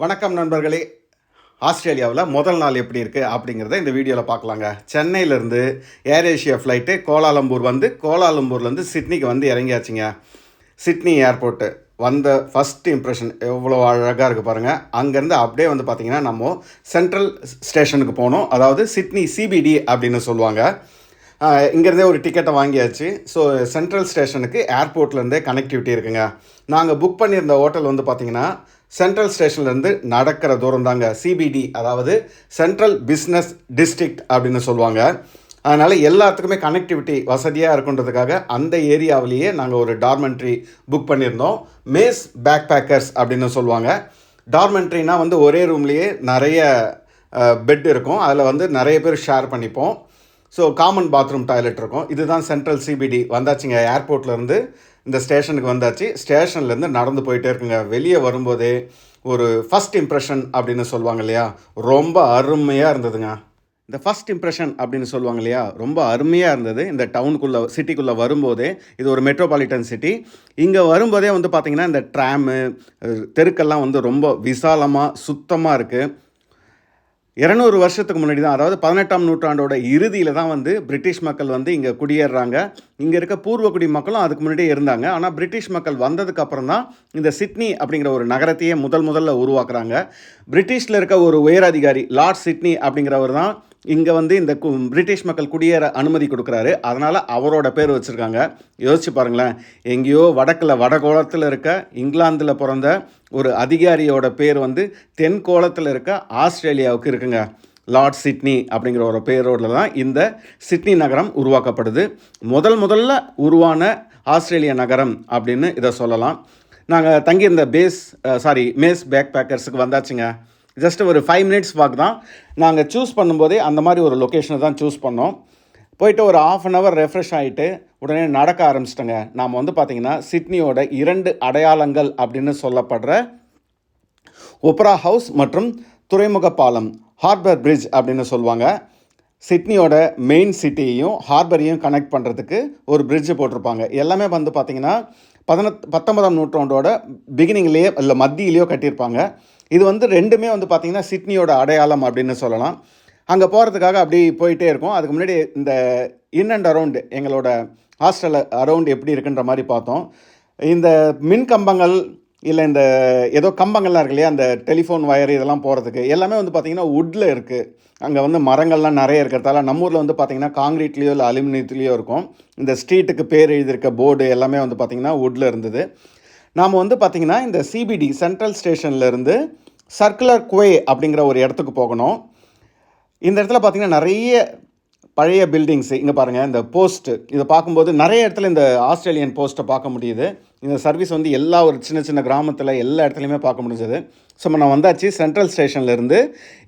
வணக்கம் நண்பர்களே. ஆஸ்திரேலியாவில் முதல் நாள் எப்படி இருக்குது அப்படிங்கிறத இந்த வீடியோவில் பார்க்கலாங்க. சென்னையிலேருந்து ஏர் ஏஷியா ஃப்ளைட்டு கோலாலம்பூர் வந்து கோலாலம்பூர்லேருந்து சிட்னிக்கு வந்து இறங்கியாச்சுங்க. சிட்னி ஏர்போர்ட்டு வந்த ஃபஸ்ட் இம்ப்ரெஷன் எவ்வளோ அழகாக இருக்குது பாருங்கள் அங்கேருந்து அப்படியே வந்து பார்த்திங்கன்னா நம்ம சென்ட்ரல் ஸ்டேஷனுக்கு போனோம். அதாவது சிட்னி சிபிடி அப்படின்னு சொல்லுவாங்க. இங்கேருந்தே ஒரு டிக்கெட்டை வாங்கியாச்சு. ஸோ சென்ட்ரல் ஸ்டேஷனுக்கு ஏர்போர்ட்லேருந்தே கனெக்டிவிட்டி இருக்குங்க. நாங்கள் புக் பண்ணியிருந்த ஹோட்டல் வந்து பார்த்திங்கன்னா சென்ட்ரல் ஸ்டேஷன்லேருந்து நடக்கிற தூரம் தாங்க. சிபிடி அதாவது சென்ட்ரல் பிஸ்னஸ் டிஸ்ட்ரிக்ட் அப்படின்னு சொல்லுவாங்க. அதனால் எல்லாத்துக்குமே கனெக்டிவிட்டி வசதியாக இருக்குன்றதுக்காக அந்த ஏரியாவிலேயே நாங்கள் ஒரு டார்மெண்ட்ரி புக் பண்ணியிருந்தோம். மேஸ் பேக் பேக்கர்ஸ் அப்படின்னு சொல்லுவாங்க. டார்மெண்ட்ரினா வந்து ஒரே ரூம்லேயே நிறைய பெட் இருக்கும். அதில் வந்து நிறைய பேர் ஷேர் பண்ணிப்போம். ஸோ காமன் பாத்ரூம் டாய்லெட் இருக்கும். இதுதான் சென்ட்ரல் சிபிடி வந்தாச்சுங்க ஏர்போர்ட்லேருந்து இந்த ஸ்டேஷனுக்கு வந்தாச்சு. ஸ்டேஷன்லேருந்து நடந்து போயிட்டே இருக்குங்க. வெளியே வரும்போதே ஒரு ஃபஸ்ட் இம்ப்ரெஷன் அப்படின்னு சொல்லுவாங்க இல்லையா? ரொம்ப அருமையாக இருந்ததுங்க. இந்த ஃபஸ்ட் இம்ப்ரெஷன் அப்படின்னு சொல்லுவாங்க இல்லையா? ரொம்ப அருமையாக இருந்தது. இந்த டவுனுக்குள்ளே சிட்டிக்குள்ளே வரும்போதே இது ஒரு மெட்ரோபாலிட்டன் சிட்டி இங்கே வரும்போதே வந்து பார்த்திங்கன்னா இந்த ட்ராமு தெருக்கெல்லாம் வந்து ரொம்ப விசாலமாக சுத்தமாக இருக்குது இரநூறு வருஷத்துக்கு முன்னாடி தான் அதாவது பதினெட்டாம் நூற்றாண்டோட இறுதியில் தான் வந்து பிரிட்டிஷ் மக்கள் வந்து இங்கே குடியேறுறாங்க இங்கே இருக்க பூர்வக்குடி மக்களும் அதுக்கு முன்னாடியே இருந்தாங்க. ஆனால் பிரிட்டிஷ் மக்கள் வந்ததுக்கப்புறம் தான் இந்த சிட்னி அப்படிங்கிற ஒரு நகரத்தையே முதல் முதல்ல உருவாக்குறாங்க. பிரிட்டிஷில் இருக்க ஒரு உயரதிகாரி லார்ட் சிட்னி அப்படிங்கிறவர் தான் இங்கே வந்து இந்த கு பிரிட்டிஷ் மக்கள் குடியேற அனுமதி கொடுக்குறாரு. அதனால் அவரோட பேர் வச்சுருக்காங்க. யோசிச்சு பாருங்களேன். எங்கேயோ வடக்கில் வடகோளத்தில் இருக்க இங்கிலாந்தில் பிறந்த ஒரு அதிகாரியோட பேர் வந்து தென்கோளத்தில் இருக்க ஆஸ்திரேலியாவுக்கு இருக்குங்க. லார்ட் சிட்னி அப்படிங்கிற ஒரு பேரோடில் தான் இந்த சிட்னி நகரம் உருவாக்கப்படுது. முதல் முதல்ல உருவான ஆஸ்திரேலிய நகரம் அப்படின்னு இதை சொல்லலாம். நாங்கள் தங்கியிருந்த பேஸ் சாரி மேஸ் பேக் பேக்கர்ஸுக்கு வந்தாச்சுங்க. ஜஸ்ட் ஒரு ஃபைவ் மினிட்ஸ் வாக் தான். நாங்கள் சூஸ் பண்ணும்போதே அந்த மாதிரி ஒரு லொக்கேஷனை தான் சூஸ் பண்ணோம். போயிட்டு ஒரு ஆஃப் அன் ஹவர் ரெஃப்ரெஷ் ஆகிட்டு உடனே நடக்க ஆரம்பிச்சிட்டோங்க. நாம் வந்து பார்த்திங்கன்னா சிட்னியோட இரண்டு அடையாளங்கள் அப்படின்னு சொல்லப்படுற ஒப்ரா ஹவுஸ் மற்றும் துறைமுக பாலம் ஹார்பர் பிரிட்ஜ் அப்படின்னு சொல்லுவாங்க. சிட்னியோட மெயின் சிட்டியையும் ஹார்பரையும் கனெக்ட் பண்ணுறதுக்கு ஒரு பிரிட்ஜ் போட்டிருப்பாங்க. எல்லாமே வந்து பார்த்திங்கன்னா பதினெட் பத்தொன்பதாம் நூற்றாண்டோட பிகினிங்லேயே இல்லை மத்தியிலேயோ கட்டியிருப்பாங்க. இது வந்து ரெண்டுமே வந்து பார்த்திங்கன்னா சிட்னியோட அடையாளம் அப்படின்னு சொல்லலாம். அங்கே போகிறதுக்காக அப்படி போயிட்டே இருக்கும். அதுக்கு முன்னாடி இந்த இன் அண்ட் அரவுண்டு எங்களோட ஹாஸ்டல் அரவுண்டு எப்படி இருக்குன்ற மாதிரி பார்த்தோம். இந்த மின் கம்பங்கள் இல்லை இந்த ஏதோ கம்பங்கள்லாம் இருக்கு இல்லையா? அந்த டெலிஃபோன் வயர் இதெல்லாம் போகிறதுக்கு எல்லாமே வந்து பார்த்திங்கன்னா வுட்டில் இருக்குது அங்கே வந்து மரங்கள்லாம் நிறைய இருக்கிறதால நம்ம ஊரில் வந்து பார்த்திங்கன்னா காங்கிரீட்லேயோ இல்லை அலுமினியத்துலேயோ இருக்கும். இந்த ஸ்ட்ரீட்டுக்கு பேர் எழுதியிருக்க போர்டு எல்லாமே வந்து பார்த்திங்கன்னா வுட்டில் இருந்தது. நாம் வந்து பார்த்திங்கன்னா இந்த சிபிடி சென்ட்ரல் ஸ்டேஷன்லேருந்து சர்க்குலர் குவே அப்படிங்கிற ஒரு இடத்துக்கு போகணும். இந்த இடத்துல பார்த்திங்கன்னா நிறைய பழைய பில்டிங்ஸு இங்கே பாருங்கள் இந்த போஸ்ட்டு இதை பார்க்கும்போது நிறைய இடத்துல இந்த ஆஸ்திரேலியன் போஸ்ட்டை பார்க்க முடியுது. இந்த சர்வீஸ் வந்து எல்லா ஒரு சின்ன சின்ன கிராமத்தில் எல்லா இடத்துலையுமே பார்க்க முடிஞ்சது. ஸோ நான் வந்தாச்சு சென்ட்ரல் ஸ்டேஷன்லேருந்து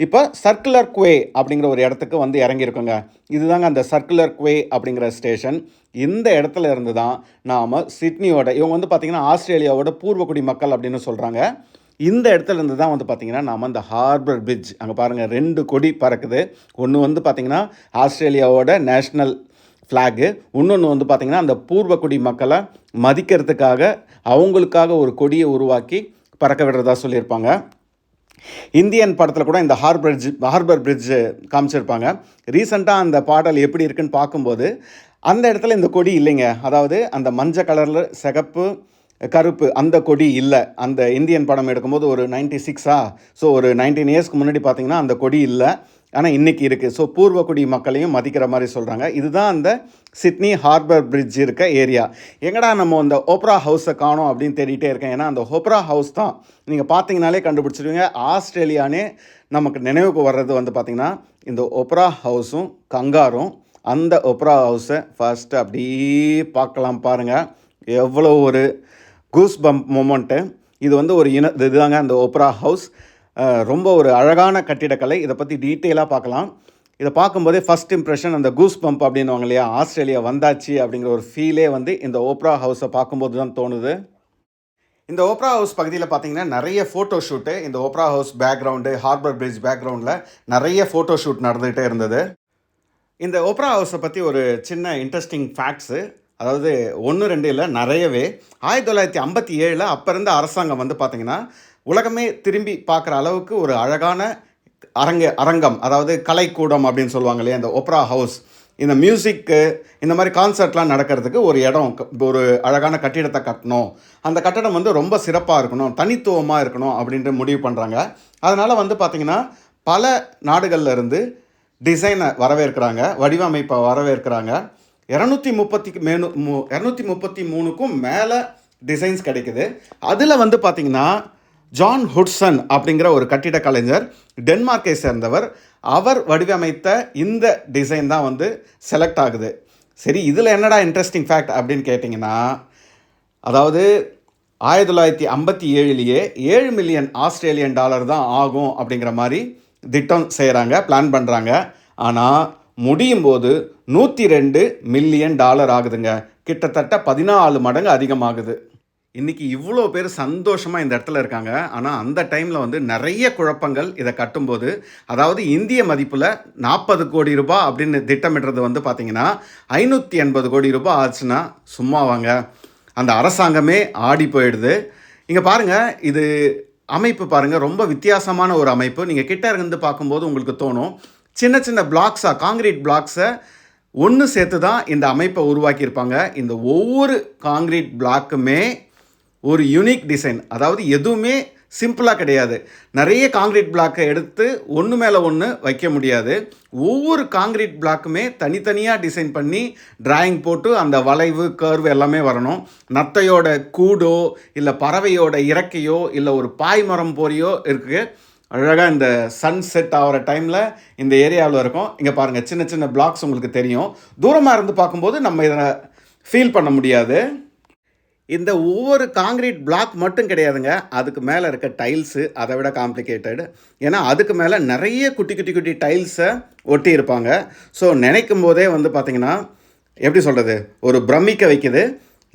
இப்போ சர்க்குலர் குவே அப்படிங்கிற ஒரு இடத்துக்கு வந்து இறங்கியிருக்கோங்க. இதுதாங்க அந்த சர்க்குலர் குவே அப்படிங்கிற ஸ்டேஷன் இந்த இடத்துல இருந்து தான் நாம் சிட்னியோட இவங்க வந்து பார்த்திங்கன்னா ஆஸ்திரேலியாவோட பூர்வக்குடி மக்கள் அப்படின்னு சொல்கிறாங்க இந்த இடத்துல இருந்து தான் வந்து பார்த்திங்கன்னா நாம் அந்த ஹார்பர் பிரிட்ஜ் அங்கே பாருங்கள் ரெண்டு கொடி பறக்குது. ஒன்று வந்து பார்த்திங்கன்னா ஆஸ்திரேலியாவோட நேஷ்னல் ஃப்ளாகு இன்னொன்று வந்து பார்த்திங்கன்னா அந்த பூர்வக்குடி மக்களை மதிக்கிறதுக்காக அவங்களுக்காக ஒரு கொடியை உருவாக்கி பறக்க விடுறதா சொல்லியிருப்பாங்க. இந்தியன் படத்தில் கூட இந்த ஹார்பர் பிரிட்ஜ் ஹார்பர் பிரிட்ஜு காமிச்சிருப்பாங்க. ரீசண்டாக அந்த பாடல் எப்படி இருக்குன்னு பார்க்கும்போது அந்த இடத்துல இந்த கொடி இல்லைங்க. அதாவது அந்த மஞ்சள் கலரில் சிகப்பு கருப்பு அந்த கொடி இல்லை. அந்த இந்தியன் படம் எடுக்கும்போது ஒரு நைன்டி சிக்ஸா? ஸோ ஒரு நைன்டீன் இயர்ஸ்க்கு முன்னாடி பார்த்தீங்கன்னா அந்த கொடி இல்லை. ஆனால் இன்றைக்கி இருக்குது ஸோ பூர்வக்குடி மக்களையும் மதிக்கிற மாதிரி சொல்கிறாங்க இதுதான் அந்த சிட்னி ஹார்பர் பிரிட்ஜ் இருக்க ஏரியா. எங்கடா நம்ம அந்த ஓப்ரா ஹவுஸை காணோம் அப்படின்னு தேடிட்டே இருக்கேன். ஏன்னா அந்த ஓப்ரா ஹவுஸ் தான். நீங்கள் பார்த்தீங்கனாலே கண்டுபிடிச்சிருவீங்க. ஆஸ்திரேலியானே நமக்கு நினைவுக்கு வர்றது வந்து பார்த்திங்கன்னா இந்த ஒப்ரா ஹவுஸும் கங்காரும் அந்த ஒப்ரா ஹவுஸை ஃபஸ்ட்டு அப்படியே பார்க்கலாம் பாருங்கள் எவ்வளோ ஒரு கூஸ் பம்ப் மூமெண்ட்டு இது வந்து ஒரு இன இதுதாங்க அந்த ஒப்ரா ஹவுஸ் ரொம்ப ஒரு அழகான கட்டிடக்கலை. இதை பற்றி டீட்டெயிலாக பார்க்கலாம். இதை பார்க்கும்போதே ஃபஸ்ட் இம்ப்ரெஷன் அந்த கூஸ் பம்ப் அப்படின்னுவாங்க இல்லையா? ஆஸ்திரேலியா வந்தாச்சு அப்படிங்கிற ஒரு ஃபீலே வந்து இந்த ஓப்ரா ஹவுஸை பார்க்கும்போது தான் தோணுது. இந்த ஓப்ரா ஹவுஸ் பகுதியில் பார்த்தீங்கன்னா நிறைய ஃபோட்டோ ஷூட்டு இந்த opera house background harbour bridge பேக்ரவுண்டில் நிறைய ஃபோட்டோ ஷூட் நடந்துகிட்டே இருந்தது. இந்த ஓப்ரா ஹவுஸை பற்றி ஒரு சின்ன இன்ட்ரெஸ்டிங் ஃபேக்ட்ஸு அதாவது ஒன்று ரெண்டு இல்லை நிறையவே. ஆயிரத்தி தொள்ளாயிரத்தி ஐம்பத்தி ஏழில் அப்போ இருந்த அரசாங்கம் வந்து பார்த்திங்கன்னா உலகமே திரும்பி பார்க்குற அளவுக்கு ஒரு அழகான அரங்க அரங்கம் அதாவது கலைக்கூடம் அப்படின்னு சொல்லுவாங்க இல்லையா இந்த ஒப்ரா ஹவுஸ். இந்த மியூசிக்கு இந்த மாதிரி கான்சர்ட்லாம் நடக்கிறதுக்கு ஒரு இடம் ஒரு அழகான கட்டிடத்தை கட்டணும். அந்த கட்டடம் வந்து ரொம்ப சிறப்பாக இருக்கணும் தனித்துவமாக இருக்கணும் அப்படின்ட்டு முடிவு பண்ணுறாங்க அதனால் வந்து பார்த்திங்கன்னா பல நாடுகளில் இருந்து டிசைனை வரவேற்கிறாங்க வடிவமைப்பை வரவேற்கிறாங்க. இரநூத்தி முப்பத்தி மேனு மு இரநூத்தி முப்பத்தி மூணுக்கும் மேலே டிசைன்ஸ் கிடைக்குது. அதில் வந்து பார்த்திங்கன்னா ஜான் ஹுட்சன் அப்படிங்கிற ஒரு கட்டிட கலைஞர் டென்மார்க்கை சேர்ந்தவர். அவர் வடிவமைத்த இந்த டிசைன் தான் வந்து செலக்ட் ஆகுது. சரி இதில் என்னடா இன்ட்ரெஸ்டிங் ஃபேக்ட் அப்படின்னு கேட்டிங்கன்னா அதாவது ஆயிரத்தி தொள்ளாயிரத்தி ஐம்பத்தி ஏழுலேயே ஏழு மில்லியன் ஆஸ்திரேலியன் டாலர் தான் ஆகும் அப்படிங்கிற மாதிரி திட்டம் செய்கிறாங்க பிளான் பண்ணுறாங்க ஆனால் முடியும் போது நூற்றி ரெண்டு மில்லியன் டாலர் ஆகுதுங்க. கிட்டத்தட்ட பதினாலு மடங்கு அதிகமாகுது. இன்றைக்கி இவ்வளோ பேர் சந்தோஷமாக இந்த இடத்துல இருக்காங்க. ஆனால் அந்த டைமில் வந்து நிறைய குழப்பங்கள் இதை கட்டும்போது அதாவது இந்திய மதிப்பில் நாற்பது கோடி ரூபாய் அப்படின்னு திட்டமிடுறது வந்து பார்த்திங்கன்னா ஐநூற்றி எண்பது கோடி ரூபாய் ஆச்சுன்னா சும்மாவாங்க அந்த அரசாங்கமே ஆடி போயிடுது. இங்கே பாருங்கள் இது அமைப்பு பாருங்கள் ரொம்ப வித்தியாசமான ஒரு அமைப்பு. நீங்கள் கிட்ட இருந்து பார்க்கும்போது உங்களுக்கு தோணும் சின்ன சின்ன பிளாக்ஸாக காங்கிரீட் பிளாக்ஸை ஒன்று சேர்த்து தான் இந்த அமைப்பை உருவாக்கியிருப்பாங்க. இந்த ஒவ்வொரு காங்கிரீட் பிளாக்குமே ஒரு யூனிக் டிசைன் அதாவது எதுவுமே சிம்பிளாக கிடையாது. நிறைய காங்கிரீட் பிளாக்கை எடுத்து ஒன்று மேலே ஒன்று வைக்க முடியாது. ஒவ்வொரு காங்கிரீட் பிளாக்குமே தனித்தனியாக டிசைன் பண்ணி டிராயிங் போட்டு அந்த வளைவு கர்வ் எல்லாமே வரணும். நத்தையோட கூடோ இல்லை பறவையோட இறக்கையோ இல்லை ஒரு பாய்மரம் போறியோ இருக்குது அழகாக இந்த சன் செட் ஆகிற டைமில் இந்த ஏரியாவில் இருக்கும். இங்கே பாருங்கள் சின்ன சின்ன பிளாக்ஸ் உங்களுக்கு தெரியும். தூரமாக இருந்து பார்க்கும்போது நம்ம இதை ஃபீல் பண்ண முடியாது. இந்த ஒவ்வொரு காங்கிரீட் பிளாக் மட்டும் கிடையாதுங்க. அதுக்கு மேலே இருக்க டைல்ஸு அதை விட காம்ப்ளிகேட்டட் ஏன்னா அதுக்கு மேலே நிறைய குட்டி குட்டி குட்டி டைல்ஸை ஒட்டி இருப்பாங்க. ஸோ நினைக்கும் போதே வந்து பார்த்திங்கன்னா எப்படி சொல்கிறது ஒரு பிரமிக்க வைக்குது.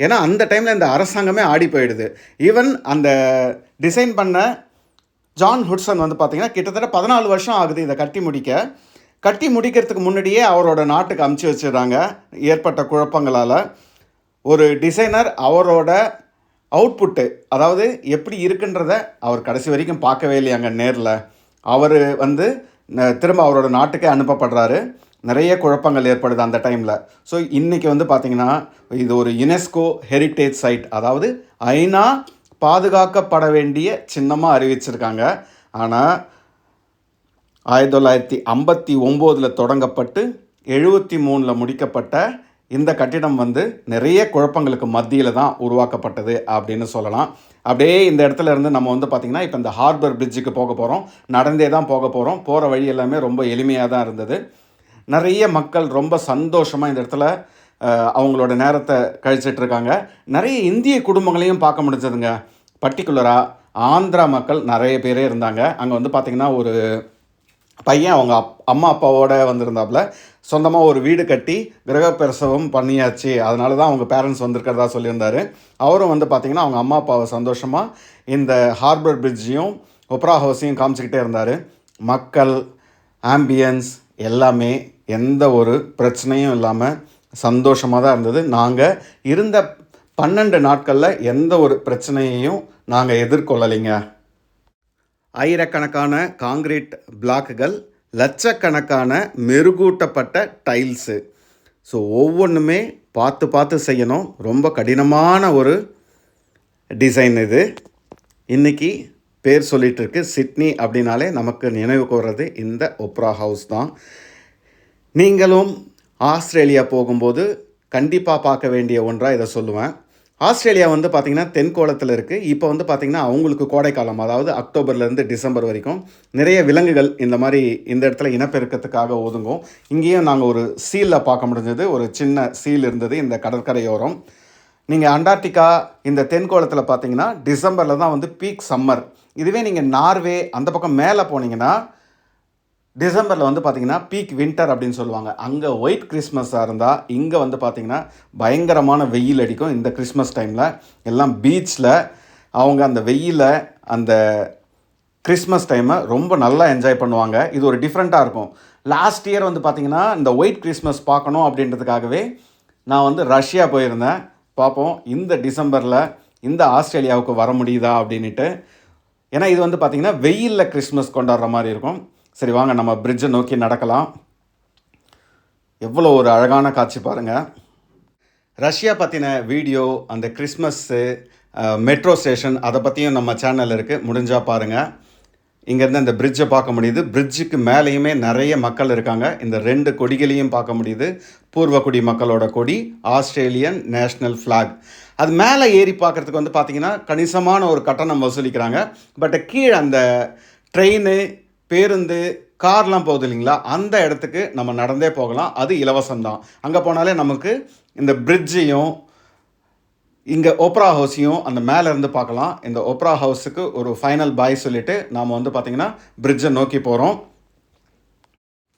ஏன்னா அந்த டைமில் இந்த அரசாங்கமே ஆடி போயிடுது. ஈவன் அந்த டிசைன் பண்ண ஜான் ஹுட்சன் வந்து பார்த்தீங்கன்னா கிட்டத்தட்ட பதினாலு வருஷம் ஆகுது இதை கட்டி முடிக்க. கட்டி முடிக்கிறதுக்கு முன்னாடியே அவரோட நாட்டுக்கு அமுச்சு வச்சிடுறாங்க ஏற்பட்ட குழப்பங்களால். ஒரு டிசைனர் அவரோட அவுட்புட்டு அதாவது எப்படி இருக்குன்றத அவர் கடைசி வரைக்கும் பார்க்கவே இல்லையாங்க நேரில். அவர் வந்து திரும்ப அவரோட நாட்டுக்கே அனுப்பப்படுறாரு. நிறைய குழப்பங்கள் ஏற்படுது அந்த டைமில் ஸோ இன்றைக்கி வந்து பார்த்திங்கன்னா இது ஒரு யுனெஸ்கோ ஹெரிட்டேஜ் சைட் அதாவது ஐநா பாதுகாக்கப்பட வேண்டிய சின்னமாக அறிவிச்சிருக்காங்க. ஆனால் ஆயிரத்தி தொள்ளாயிரத்தி ஐம்பத்தி ஒம்போதில் தொடங்கப்பட்டு எழுபத்தி மூணில் முடிக்கப்பட்ட இந்த கட்டிடம் வந்து நிறைய குழப்பங்களுக்கு மத்தியில் தான் உருவாக்கப்பட்டது அப்படின்னு சொல்லலாம். அப்படியே இந்த இடத்துல இருந்து நம்ம வந்து பார்த்திங்கன்னா இப்போ இந்த ஹார்பர் பிரிட்ஜுக்கு போக போகிறோம் நடந்தே தான் போக போகிறோம் போகிற வழி எல்லாமே ரொம்ப எளிமையாக தான் இருந்தது. நிறைய மக்கள் ரொம்ப சந்தோஷமாக இந்த இடத்துல அவங்களோட நேரத்தை கழிச்சிட்டு இருக்காங்க நிறைய இந்திய குடும்பங்களையும் பார்க்க முடிஞ்சதுங்க. பர்டிகுலராக ஆந்திரா மக்கள் நிறைய பேரே இருந்தாங்க. அங்கே வந்து பார்த்திங்கன்னா ஒரு பையன் அவங்க அப் அம்மா அப்பாவோட வந்திருந்தாப்புல. சொந்தமாக ஒரு வீடு கட்டி கிரகப்பிரசவம் பண்ணியாச்சு. அதனால தான் அவங்க பேரண்ட்ஸ் வந்திருக்கிறதா சொல்லியிருந்தாரு. அவரும் வந்து பார்த்திங்கன்னா அவங்க அம்மா அப்பாவை சந்தோஷமாக இந்த ஹார்பர் பிரிட்ஜையும் ஒப்ரா ஹவுஸையும் காமிச்சிக்கிட்டே இருந்தார். மக்கள் ஆம்பியன்ஸ் எல்லாமே எந்த ஒரு பிரச்சனையும் இல்லாமல் சந்தோஷமாக தான் இருந்தது. நாங்கள் இருந்த பன்னெண்டு நாட்களில் எந்த ஒரு பிரச்சனையையும் நாங்கள் எதிர்கொள்ளலைங்க. ஆயிரக்கணக்கான காங்கிரீட் பிளாக்குகள் லட்சக்கணக்கான மெருகூட்டப்பட்ட டைல்ஸு. ஸோ ஒவ்வொன்றுமே பார்த்து பார்த்து செய்யணும். ரொம்ப கடினமான ஒரு டிசைன் இது. இன்றைக்கி பேர் சொல்லிகிட்ருக்கு இருக்கு. சிட்னி அப்படின்னாலே நமக்கு நினைவு கூறுறது இந்த ஒப்ரா ஹவுஸ் தான். நீங்களும் ஆஸ்திரேலியா போகும்போது கண்டிப்பாக பார்க்க வேண்டிய ஒன்றாக இதை சொல்லுவேன். ஆஸ்திரேலியா வந்து பார்த்திங்கன்னா தென்கோளத்தில் இருக்குது இப்போ வந்து பார்த்திங்கன்னா அவங்களுக்கு கோடைக்காலம் அதாவது அக்டோபர்லேருந்து டிசம்பர் வரைக்கும் நிறைய விலங்குகள் இந்த மாதிரி இந்த இடத்துல இனப்பெருக்கத்துக்காக ஒதுங்கும். இங்கேயும் நாங்கள் ஒரு சீலில் பார்க்க முடிஞ்சது. ஒரு சின்ன சீல் இருந்தது இந்த கடற்கரையோரம் நீங்கள் அண்டார்டிகா இந்த தென்கோளத்தில் பார்த்தீங்கன்னா டிசம்பரில் தான் வந்து பீக் சம்மர். இதுவே நீங்கள் நார்வே அந்த பக்கம் மேலே போனீங்கன்னா டிசம்பரில் வந்து பார்த்தீங்கன்னா பீக் வின்டர் அப்படின்னு சொல்லுவாங்க. அங்கே ஒயிட் கிறிஸ்மஸாக இருந்தால் இங்கே வந்து பார்த்திங்கன்னா பயங்கரமான வெயில் அடிக்கும் இந்த கிறிஸ்மஸ் டைமில் எல்லாம் பீச்சில் அவங்க அந்த வெயிலில் அந்த கிறிஸ்மஸ் டைமை ரொம்ப நல்லா என்ஜாய் பண்ணுவாங்க. இது ஒரு டிஃப்ரெண்ட்டாக இருக்கும். லாஸ்ட் இயர் வந்து பார்த்திங்கன்னா இந்த ஒயிட் கிறிஸ்மஸ் பார்க்கணும் அப்படின்றதுக்காகவே நான் வந்து ரஷ்யா போயிருந்தேன். பார்ப்போம் இந்த டிசம்பரில் இந்த ஆஸ்திரேலியாவுக்கு வர முடியுதா அப்படின்ட்டு ஏன்னா இது வந்து பார்த்திங்கன்னா வெயிலில் கிறிஸ்மஸ் கொண்டாடுற மாதிரி இருக்கும். சரி வாங்க நம்ம பிரிட்ஜை நோக்கி நடக்கலாம். எவ்வளோ ஒரு அழகான காட்சி பாருங்கள் ரஷ்யா பற்றின வீடியோ அந்த கிறிஸ்மஸ்ஸு மெட்ரோ ஸ்டேஷன் அதை பற்றியும் நம்ம சேனல் இருக்குது முடிஞ்சால் பாருங்கள் இங்கேருந்து அந்த பிரிட்ஜை பார்க்க முடியுது. பிரிட்ஜுக்கு மேலேயுமே நிறைய மக்கள் இருக்காங்க. இந்த ரெண்டு கொடிகளையும் பார்க்க முடியுது. பூர்வக்குடி மக்களோட கொடி ஆஸ்திரேலியன் நேஷ்னல் ஃப்ளாக் அது மேலே ஏறி பார்க்குறதுக்கு வந்து பார்த்திங்கன்னா கணிசமான ஒரு கட்டணம் வசூலிக்கிறாங்க. பட் கீழே அந்த ட்ரெயின் பேருந்து கார்லாம் போகுது இல்லைங்களா? அந்த இடத்துக்கு நம்ம நடந்தே போகலாம். அது இலவசம்தான். அங்கே போனாலே நமக்கு இந்த பிரிட்ஜையும் இங்கே ஓப்ரா ஹவுஸையும் அந்த மேலே இருந்து பார்க்கலாம். இந்த ஓப்ரா ஹவுஸுக்கு ஒரு ஃபைனல் பாய் சொல்லிவிட்டு நாம் வந்து பார்த்திங்கன்னா பிரிட்ஜை நோக்கி போகிறோம்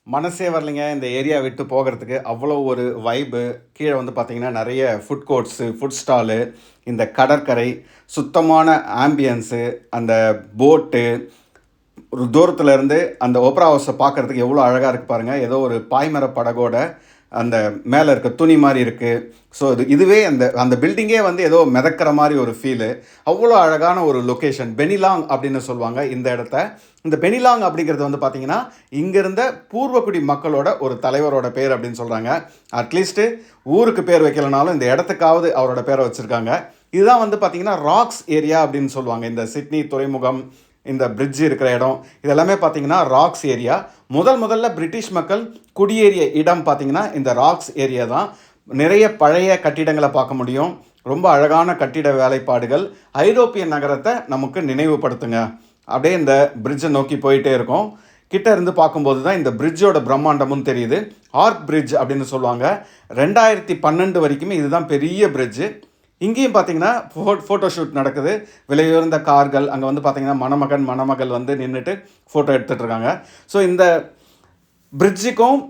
மனசே வரலைங்க. இந்த ஏரியா விட்டு போகிறதுக்கு அவ்வளோ ஒரு வைபு கீழே வந்து பார்த்திங்கன்னா நிறைய ஃபுட் கோர்ட்ஸு ஃபுட் ஸ்டாலு இந்த கடற்கரை சுத்தமான ஆம்பியன்ஸு அந்த போட்டு ஒரு தூரத்தில் இருந்து அந்த ஓப்ரா ஹவுஸை பார்க்குறதுக்கு எவ்வளோ அழகாக இருக்குது பாருங்கள் ஏதோ ஒரு பாய்மர படகோட அந்த மேலே இருக்க துணி மாதிரி இருக்குது ஸோ இது இதுவே அந்த அந்த பில்டிங்கே வந்து ஏதோ மிதக்கிற மாதிரி ஒரு ஃபீலு அவ்வளோ அழகான ஒரு லொக்கேஷன் பெனிலாங் அப்படின்னு சொல்லுவாங்க இந்த இடத்த. இந்த பெனிலாங் அப்படிங்கிறது வந்து பார்த்திங்கன்னா இங்கிருந்த பூர்வக்குடி மக்களோட ஒரு தலைவரோட பேர் அப்படின்னு சொல்கிறாங்க அட்லீஸ்ட்டு ஊருக்கு பேர் வைக்கலனாலும் இந்த இடத்துக்காவது அவரோட பேரை வச்சுருக்காங்க. இதுதான் வந்து பார்த்திங்கன்னா ராக்ஸ் ஏரியா அப்படின்னு சொல்லுவாங்க. இந்த சிட்னி துறைமுகம் இந்த பிரிட்ஜ் இருக்கிற இடம். இதெல்லாமே பார்த்தீங்கன்னா ராக்ஸ் ஏரியா முதல் முதல்ல பிரிட்டிஷ் மக்கள் குடியேறிய இடம் பார்த்தீங்கன்னா இந்த ராக்ஸ் ஏரியா தான். நிறைய பழைய கட்டிடங்களை பார்க்க முடியும். ரொம்ப அழகான கட்டிட வேலைப்பாடுகள். ஐரோப்பிய நகரத்தை நமக்கு நினைவுபடுத்துங்க. அப்படியே இந்த பிரிட்ஜை நோக்கி போயிட்டே இருக்கும். கிட்ட இருந்து பார்க்கும்போது தான் இந்த பிரிட்ஜோட பிரம்மாண்டமும் தெரியுது. ஆர்க் பிரிட்ஜ் அப்படின்னு சொல்லுவாங்க. ரெண்டாயிரத்தி பன்னெண்டு வரைக்குமே இதுதான் பெரிய பிரிட்ஜு இங்கேயும் பார்த்தீங்கன்னா ஃபோ ஃபோட்டோ ஷூட் நடக்குது. விலையுயர்ந்த கார்கள் அங்கே வந்து பார்த்தீங்கன்னா மணமகன் மணமகள் வந்து நின்றுட்டு ஃபோட்டோ எடுத்துகிட்டு இருக்காங்க. ஸோ இந்த பிரிட்ஜுக்கும்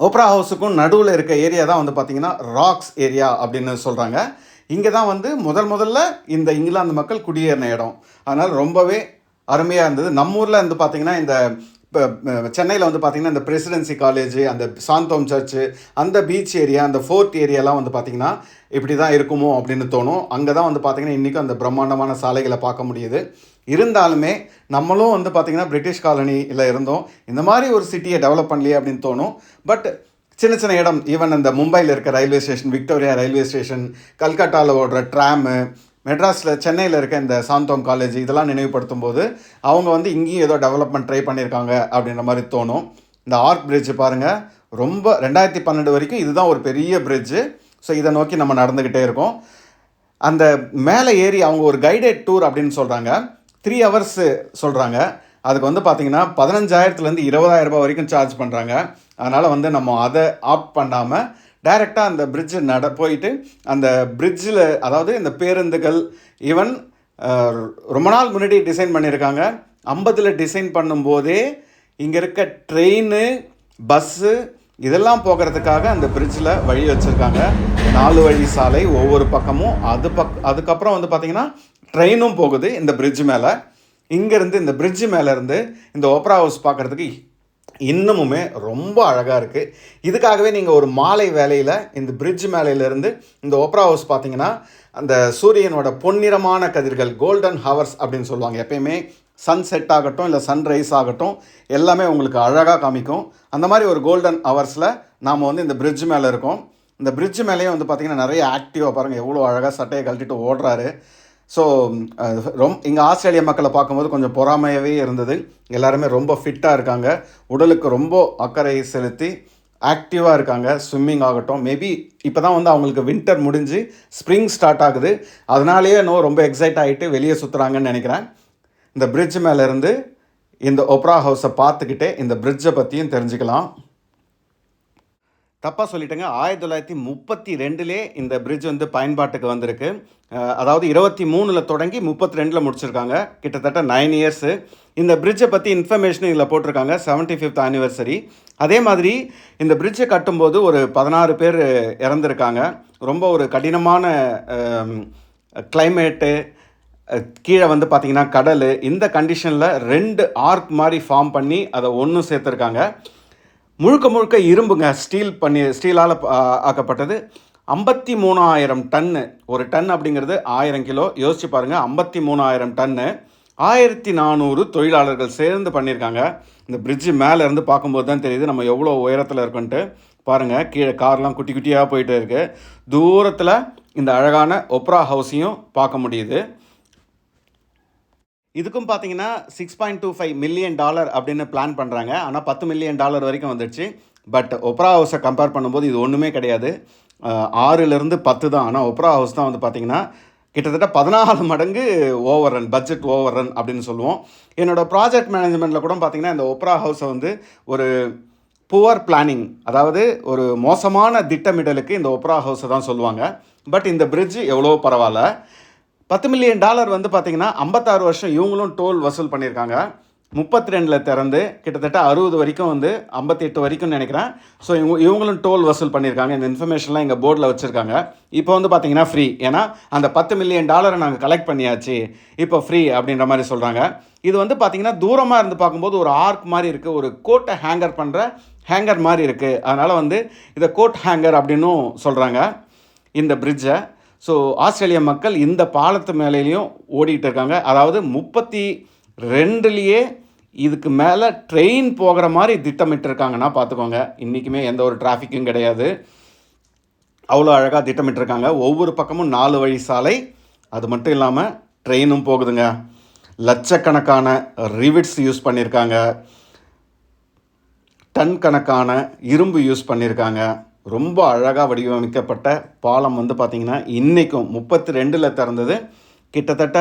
ஓப்ரா ஹவுஸுக்கும் நடுவில் இருக்க ஏரியா தான் வந்து பார்த்தீங்கன்னா ராக்ஸ் ஏரியா அப்படின்னு சொல்கிறாங்க இங்கே தான் வந்து முதல் முதல்ல இந்த இங்கிலாந்து மக்கள் குடியேறின இடம். அதனால் ரொம்பவே அருமையாக இருந்தது. நம்ம ஊரில் வந்து பார்த்திங்கன்னா இந்த இப்போ சென்னையில் வந்து பார்த்திங்கன்னா இந்த பிரசிடென்சி காலேஜ் அந்த சாந்தோம் சர்ச்சு அந்த பீச் ஏரியா அந்த ஃபோர்த் ஏரியாலாம் வந்து பார்த்திங்கன்னா இப்படி தான் இருக்குமோ அப்படின்னு தோணும். அங்கே தான் வந்து பார்த்திங்கன்னா இன்றைக்கும் அந்த பிரம்மாண்டமான சாலைகளை பார்க்க முடியுது. இருந்தாலுமே நம்மளும் வந்து பார்த்திங்கன்னா பிரிட்டிஷ் காலனியில் இருந்தோம். இந்த மாதிரி ஒரு சிட்டியை டெவலப் பண்ணலையே அப்படின்னு தோணும். பட் சின்ன சின்ன இடம். ஈவன் அந்த மும்பையில் இருக்க railway station Victoria railway station கல்கட்டாவில் ஓடுற ட்ராமு மெட்ராஸில் சென்னையில் இருக்க இந்த சாந்தோம் காலேஜ் இதெல்லாம் நினைவுபடுத்தும் போது அவங்க வந்து இங்கேயும் ஏதோ டெவலப்மெண்ட் ட்ரை பண்ணியிருக்காங்க அப்படின்ற மாதிரி தோணும். இந்த ஆர்க் பிரிட்ஜ் பாருங்கள் ரொம்ப ரெண்டாயிரத்தி பன்னெண்டு வரைக்கும் இதுதான் ஒரு பெரிய பிரிட்ஜு ஸோ இதை நோக்கி நம்ம நடந்துக்கிட்டே இருக்கோம். அந்த மேலே ஏறி அவங்க ஒரு கைடட் டூர் அப்படின்னு சொல்கிறாங்க த்ரீ ஹவர்ஸு சொல்கிறாங்க அதுக்கு வந்து பார்த்திங்கன்னா பதினஞ்சாயிரத்துலேருந்து இருபதாயிரம் ரூபாய் வரைக்கும் சார்ஜ் பண்ணுறாங்க அதனால் வந்து நம்ம அதை ஆப் பண்ணாமல் டைரெக்டாக அந்த பிரிட்ஜு நட போயிட்டு அந்த பிரிட்ஜில் அதாவது இந்த பேருந்துகள் ஈவன் ரொம்ப நாள் முன்னாடி டிசைன் பண்ணியிருக்காங்க. ஐம்பதில் டிசைன் பண்ணும்போதே இங்கே இருக்க ட்ரெயின் பஸ்ஸு இதெல்லாம் போகிறதுக்காக அந்த பிரிட்ஜில் வழி வச்சுருக்காங்க. நாலு வழி சாலை ஒவ்வொரு பக்கமும். அது பக் அதுக்கப்புறம் வந்து பார்த்திங்கன்னா ட்ரெயினும் போகுது இந்த பிரிட்ஜ் மேலே. இங்கேருந்து இந்த பிரிட்ஜு மேலேருந்து இந்த ஓப்ரா ஹவுஸ் பார்க்குறதுக்கு இன்னமுமே ரொம்ப அழகாக இருக்குது இதுக்காகவே நீங்கள் ஒரு மாலை வேலையில் இந்த பிரிட்ஜ் மேலையிலேருந்து இந்த ஓப்ரா ஹவுஸ் பார்த்தீங்கன்னா அந்த சூரியனோட பொன்னிறமான கதிர்கள் கோல்டன் ஹவர்ஸ் அப்படின்னு சொல்லுவாங்க. எப்பயுமே சன் செட் ஆகட்டும் இல்லை சன்ரைஸ் ஆகட்டும் எல்லாமே உங்களுக்கு அழகாக காமிக்கும். அந்த மாதிரி ஒரு கோல்டன் ஹவர்ஸில் நாம் வந்து இந்த பிரிட்ஜ் மேலே இருக்கோம். இந்த பிரிட்ஜ் மேலேயும் வந்து பார்த்திங்கன்னா நிறைய ஆக்டிவாக பாருங்கள் எவ்வளோ அழகாக சட்டையை கழட்டிட்டு ஓடுறாரு. ஸோ ரொம் இங்கே ஆஸ்திரேலிய மக்களை பார்க்கும்போது கொஞ்சம் பொறாமையாகவே இருந்தது. எல்லாருமே ரொம்ப ஃபிட்டாக இருக்காங்க. உடலுக்கு ரொம்ப அக்கறை செலுத்தி ஆக்டிவாக இருக்காங்க. ஸ்விம்மிங் ஆகட்டும். மேபி இப்போ தான் வந்து அவங்களுக்கு வின்டர் முடிஞ்சு ஸ்ப்ரிங் ஸ்டார்ட் ஆகுது. அதனாலேயே இன்னும் ரொம்ப எக்ஸைட் ஆகிட்டு வெளியே சுற்றுறாங்கன்னு நினைக்கிறேன். இந்த பிரிட்ஜ் மேலேருந்து இந்த ஒப்ரா ஹவுஸை பார்த்துக்கிட்டே இந்த பிரிட்ஜை பற்றியும் தெரிஞ்சுக்கலாம். தப்பாக சொல்லிட்டேங்க. ஆயிரத்தி தொள்ளாயிரத்தி முப்பத்தி ரெண்டுலே இந்த பிரிட்ஜ் வந்து பயன்பாட்டுக்கு வந்திருக்கு. அதாவது இருபத்தி மூணில் தொடங்கி முப்பத்தி ரெண்டில் முடிச்சிருக்காங்க. கிட்டத்தட்ட நைன் இயர்ஸு இந்த பிரிட்ஜை பற்றி இன்ஃபர்மேஷன் இதில் போட்டிருக்காங்க. செவன்ட்டி ஃபிஃப்த் ஆனிவர்சரி அதே மாதிரி இந்த பிரிட்ஜை கட்டும்போது ஒரு பதினாறு பேர் இறந்துருக்காங்க. ரொம்ப ஒரு கடினமான கிளைமேட்டு கீழே வந்து பார்த்தீங்கன்னா கடல். இந்த கண்டிஷனில் ரெண்டு ஆர்க் மாதிரி ஃபார்ம் பண்ணி அதை ஒன்றும் சேர்த்துருக்காங்க. முழுக்க முழுக்க இரும்புங்க. ஸ்டீல் பண்ணி ஸ்டீலால் ஆக்கப்பட்டது. ஐம்பத்தி மூணாயிரம் டன்னு. ஒரு டன் அப்படிங்கிறது ஆயிரம் கிலோ. யோசிச்சு பாருங்கள் ஐம்பத்தி மூணாயிரம் டன்னு. ஆயிரத்தி நானூறு தொழிலாளர்கள் சேர்ந்து பண்ணியிருக்காங்க. இந்த பிரிட்ஜு மேலேருந்து பார்க்கும்போது தான் தெரியுது. நம்ம எவ்வளோ உயரத்தில் இருக்கோன்ட்டு. பாருங்கள் கீழே கார்லாம் குட்டி குட்டியாக போயிட்டு இருக்குது தூரத்தில் இந்த அழகான ஒப்ரா ஹவுஸையும் பார்க்க முடியுது. இதுக்கும் பார்த்தீங்கன்னா six point two five million dollar அப்படின்னு பிளான் பண்ணுறாங்க ஆனால் பத்து மில்லியன் டாலர் வரைக்கும் வந்துடுச்சு. பட் ஒப்ரா ஹவுஸை கம்பேர் பண்ணும்போது இது ஒன்றுமே கிடையாது. ஆறுலேருந்து பத்து தான். ஆனால் ஒப்ரா ஹவுஸ் தான் வந்து பார்த்திங்கன்னா கிட்டத்தட்ட பதினாலு மடங்கு over run budget over run அப்படின்னு சொல்லுவோம். என்னோடய ப்ராஜெக்ட் மேனேஜ்மெண்ட்டில் கூட பார்த்தீங்கன்னா இந்த ஒப்ரா ஹவுஸை வந்து ஒரு புவர் பிளானிங் அதாவது ஒரு மோசமான திட்டமிடலுக்கு இந்த ஒப்ரா ஹவுஸை தான் சொல்லுவாங்க. பட் இந்த பிரிட்ஜ் எவ்வளோ பரவாயில்ல. பத்து மில்லியன் டாலர் வந்து பார்த்தீங்கன்னா ஐம்பத்தாறு வருஷம் இவங்களும் டோல் வசூல் பண்ணியிருக்காங்க. முப்பத்தி ரெண்டில் திறந்து கிட்டத்தட்ட அறுபது வரைக்கும் வந்து ஐம்பத்தெட்டு வரைக்கும் நினைக்கிறேன். ஸோ இவங்க இவங்களும் டோல் வசூல் பண்ணியிருக்காங்க. இந்த இன்ஃபர்மேஷன்லாம் எங்கள் போர்டில் வச்சுருக்காங்க. இப்போ வந்து பார்த்தீங்கன்னா ஃப்ரீ ஏன்னா அந்த பத்து மில்லியன் டாலரை நாங்கள் கலெக்ட் பண்ணியாச்சு. இப்போ ஃப்ரீ அப்படின்ற மாதிரி சொல்கிறாங்க இது வந்து பார்த்தீங்கன்னா தூரமாக இருந்து பார்க்கும்போது ஒரு ஆர்க் மாதிரி இருக்குது ஒரு கோட்டை ஹேங்கர் பண்ணுற ஹேங்கர் மாதிரி இருக்குது அதனால் வந்து இதை கோட் ஹேங்கர் அப்படின்னும் சொல்கிறாங்க இந்த பிரிட்ஜை ஸோ ஆஸ்திரேலிய மக்கள் இந்த பாலத்து மேலேயும் ஓடிட்டு இருக்காங்க. அதாவது முப்பத்தி ரெண்டுலேயே இதுக்கு மேலே ட்ரெயின் போகிற மாதிரி திட்டமிட்டிருக்காங்கன்னா பார்த்துக்கோங்க. இன்றைக்குமே எந்த ஒரு டிராஃபிக்கும் கிடையாது. அவ்வளோ அழகாக திட்டமிட்டிருக்காங்க. ஒவ்வொரு பக்கமும் நாலு வழி சாலை. அது மட்டும் இல்லாமல் ட்ரெயினும் போகுதுங்க. லட்சக்கணக்கான ரிவிட்ஸ் யூஸ் பண்ணியிருக்காங்க. டன் கணக்கான இரும்பு யூஸ் பண்ணியிருக்காங்க. ரொம்ப அழகாக வடிவமைக்கப்பட்ட பாலம் வந்து பார்த்திங்கன்னா இன்றைக்கும் முப்பத்தி ரெண்டில் திறந்தது. கிட்டத்தட்ட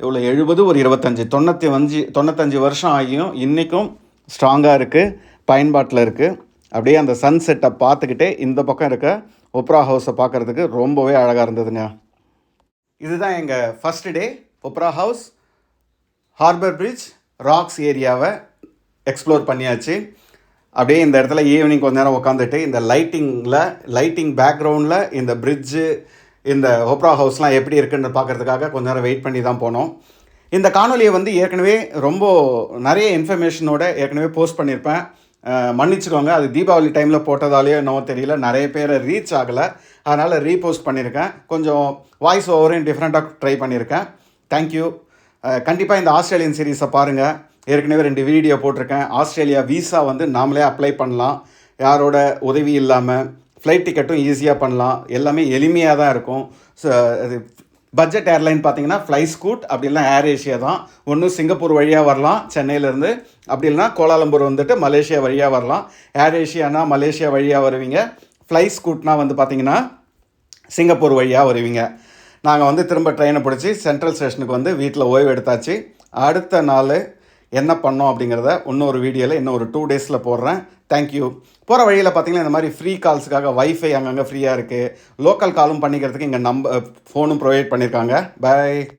இவ்வளோ எழுபது ஒரு இருபத்தஞ்சி தொண்ணூற்றி அஞ்சு தொண்ணூத்தஞ்சு வருஷம் ஆகியும் இன்றைக்கும் ஸ்ட்ராங்காக இருக்குது பயன்பாட்டில் இருக்குது அப்படியே அந்த சன் செட்டை பார்த்துக்கிட்டே இந்த பக்கம் இருக்க ஒப்ரா ஹவுஸை பார்க்குறதுக்கு ரொம்பவே அழகாக இருந்ததுங்க. இதுதான் எங்கள் first day opera house harbour bridge rocks ஏரியாவை எக்ஸ்ப்ளோர் பண்ணியாச்சு. அப்படியே இந்த இடத்துல ஈவினிங் கொஞ்ச நேரம் உட்காந்துட்டு இந்த லைட்டிங்கில் லைட்டிங் பேக்ரவுண்டில் இந்த பிரிட்ஜு இந்த ஓப்ரா ஹவுஸ்லாம் எப்படி இருக்குன்னு பார்க்கறதுக்காக கொஞ்ச நேரம் வெயிட் பண்ணி தான் போனோம். இந்த காணொலியை வந்து ஏற்கனவே ரொம்ப நிறைய இன்ஃபர்மேஷனோட ஏற்கனவே போஸ்ட் பண்ணியிருப்பேன். மன்னிச்சுக்கோங்க அது தீபாவளி டைமில் போட்டதாலேயோ என்னவோ தெரியல. நிறைய பேரை ரீச் ஆகலை. அதனால் ரீபோஸ்ட் பண்ணியிருக்கேன். கொஞ்சம் வாய்ஸ் ஓவரையும் டிஃப்ரெண்ட்டாக ட்ரை பண்ணியிருக்கேன் தேங்க்யூ கண்டிப்பாக இந்த ஆஸ்திரேலியன் சீரீஸை பாருங்கள் ஏற்கனவே ரெண்டு வீடியோ போட்டிருக்கேன். ஆஸ்திரேலியா விசா வந்து நாமளே அப்ளை பண்ணலாம். யாரோட உதவி இல்லாமல் ஃப்ளைட் டிக்கெட்டும் ஈஸியாக பண்ணலாம். எல்லாமே எளிமையாக தான் இருக்கும். ஸோ அது பட்ஜெட் ஏர்லைன் பார்த்தீங்கன்னா ஃப்ளை ஸ்கூட் அப்படி இல்லைன்னா ஏர் ஏஷியா தான். ஒன்று சிங்கப்பூர் வழியாக வரலாம் சென்னையிலேருந்து. அப்படி இல்லைனா கோலாலம்பூர் வந்துட்டு மலேசியா வழியாக வரலாம். ஏர் ஏஷியானா மலேசியா வழியாக வருவீங்க. ஃப்ளை ஸ்கூட்னா வந்து பார்த்தீங்கன்னா சிங்கப்பூர் வழியாக வருவீங்க. நாங்கள் வந்து திரும்ப ட்ரெயினை பிடிச்சி சென்ட்ரல் ஸ்டேஷனுக்கு வந்து வீட்டில் ஓய்வு எடுத்தாச்சு. அடுத்த நாள் என்ன பண்ணோம் அப்படிங்கிறத இன்னொரு வீடியோவில் இன்னும் ஒரு டூ டேஸில் போடுறேன் தேங்க்யூ போகிற வழியில் பார்த்தீங்கன்னா இந்த மாதிரி ஃப்ரீ கால்ஸுக்காக வைஃபை அங்கங்கே ஃப்ரீயாக இருக்குது லோக்கல் காலும் பண்ணிக்கிறதுக்கு இங்கே நம்ப ஃபோனும் ப்ரொவைட் பண்ணியிருக்காங்க பை